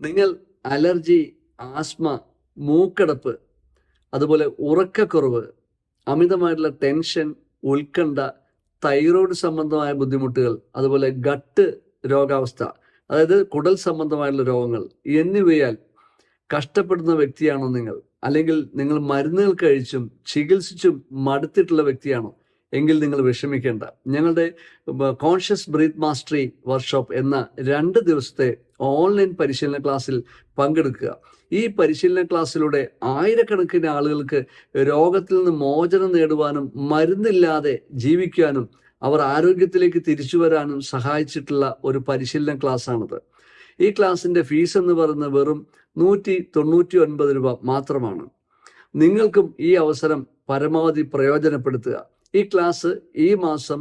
നിങ്ങൾ allergy asthma മൂക്കടപ്പ് അതുപോലെ ഉറക്കക്കുറവ് അമിതമായിട്ടുള്ള ടെൻഷൻ ഉത്കണ്ഠ തൈറോയ്ഡ് സംബന്ധമായ ബുദ്ധിമുട്ടുകൾ അതുപോലെ ഗട്ട് രോഗാവസ്ഥ അതായത് കുടൽ സംബന്ധമായിട്ടുള്ള രോഗങ്ങൾ എന്നിവയാൽ കഷ്ടപ്പെടുന്ന വ്യക്തിയാണോ നിങ്ങൾ? അല്ലെങ്കിൽ നിങ്ങൾ മരുന്നുകൾ കഴിച്ചും ചികിത്സിച്ചും മടുത്തിട്ടുള്ള വ്യക്തിയാണോ? എങ്കിൽ നിങ്ങൾ വിഷമിക്കേണ്ട. ഞങ്ങളുടെ കോൺഷ്യസ് ബ്രീത്ത് മാസ്റ്ററി വർക്ക്ഷോപ്പ് എന്ന രണ്ട് ദിവസത്തെ ഓൺലൈൻ പരിശീലന ക്ലാസ്സിൽ പങ്കെടുക്കുക. ഈ പരിശീലന ക്ലാസ്സിലൂടെ ആയിരക്കണക്കിന് ആളുകൾക്ക് രോഗത്തിൽ നിന്ന് മോചനം നേടുവാനും മരുന്നില്ലാതെ ജീവിക്കാനും അവർ ആരോഗ്യത്തിലേക്ക് തിരിച്ചു വരാനും സഹായിച്ചിട്ടുള്ള ഒരു പരിശീലന ക്ലാസ്സാണിത്. ഈ ക്ലാസ്സിന്റെ ഫീസ് എന്ന് പറയുന്നത് വെറും നൂറ്റി തൊണ്ണൂറ്റി ഒൻപത് രൂപ മാത്രമാണ്. നിങ്ങൾക്കും ഈ അവസരം പരമാവധി പ്രയോജനപ്പെടുത്തുക. ഈ ക്ലാസ് ഈ മാസം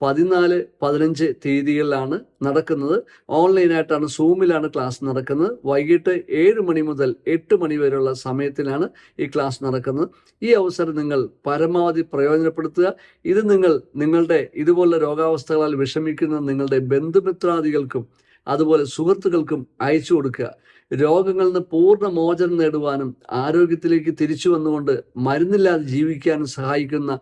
പതിനാല് പതിനഞ്ച് തീയതികളിലാണ് നടക്കുന്നത്. ഓൺലൈനായിട്ടാണ് സൂമിലാണ് ക്ലാസ് നടക്കുന്നത്. വൈകിട്ട് ഏഴ് മണി മുതൽ എട്ട് മണി വരെയുള്ള സമയത്തിലാണ് ഈ ക്ലാസ് നടക്കുന്നത്. ഈ അവസരം നിങ്ങൾ പരമാവധി പ്രയോജനപ്പെടുത്തുക. ഇത് നിങ്ങൾ നിങ്ങളുടെ ഇതുപോലെ രോഗാവസ്ഥകളാൽ വിഷമിക്കുന്ന നിങ്ങളുടെ ബന്ധുമിത്രാദികൾക്കും അതുപോലെ സുഹൃത്തുക്കൾക്കും അയച്ചു കൊടുക്കുക. രോഗങ്ങളിൽ നിന്ന് പൂർണ മോചനം നേടുവാനും ആരോഗ്യത്തിലേക്ക് തിരിച്ചു വന്നുകൊണ്ട് മരുന്നില്ലാതെ ജീവിക്കാനും സഹായിക്കുന്ന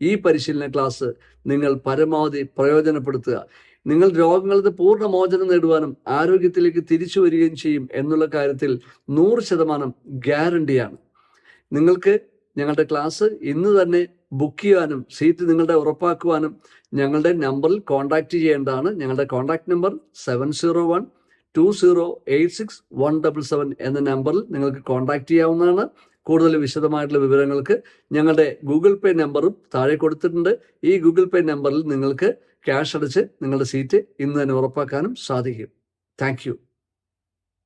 ഈ പരിശീലന ക്ലാസ് നിങ്ങൾ പരമാവധി പ്രയോജനപ്പെടുത്തുക. നിങ്ങൾ രോഗങ്ങളിൽ നിന്ന് പൂർണ മോചനം നേടുവാനും ആരോഗ്യത്തിലേക്ക് തിരിച്ചു വരികയും ചെയ്യും എന്നുള്ള കാര്യത്തിൽ നൂറ് ശതമാനം ഗ്യാരണ്ടിയാണ് നിങ്ങൾക്ക് ഞങ്ങളുടെ ക്ലാസ് ഇന്ന് തന്നെ ബുക്ക് ചെയ്യാനും സീറ്റ് നിങ്ങളുടെ ഉറപ്പാക്കുവാനും ഞങ്ങളുടെ നമ്പറിൽ കോൺടാക്റ്റ് ചെയ്യേണ്ടതാണ്. ഞങ്ങളുടെ contact number seven zero one two zero eight six one double seven എന്ന നമ്പറിൽ നിങ്ങൾക്ക് കോൺടാക്ട് ചെയ്യാവുന്നതാണ്. കൂടുതൽ വിശദമായിട്ടുള്ള വിവരങ്ങൾക്ക് ഞങ്ങളുടെ ഗൂഗിൾ പേ നമ്പറും താഴെ കൊടുത്തിട്ടുണ്ട്. ഈ ഗൂഗിൾ പേ നമ്പറിൽ നിങ്ങൾക്ക് ക്യാഷ് അടച്ച് നിങ്ങളുടെ സീറ്റ് ഇന്ന് തന്നെ ഉറപ്പാക്കാനും സാധിക്കും. താങ്ക്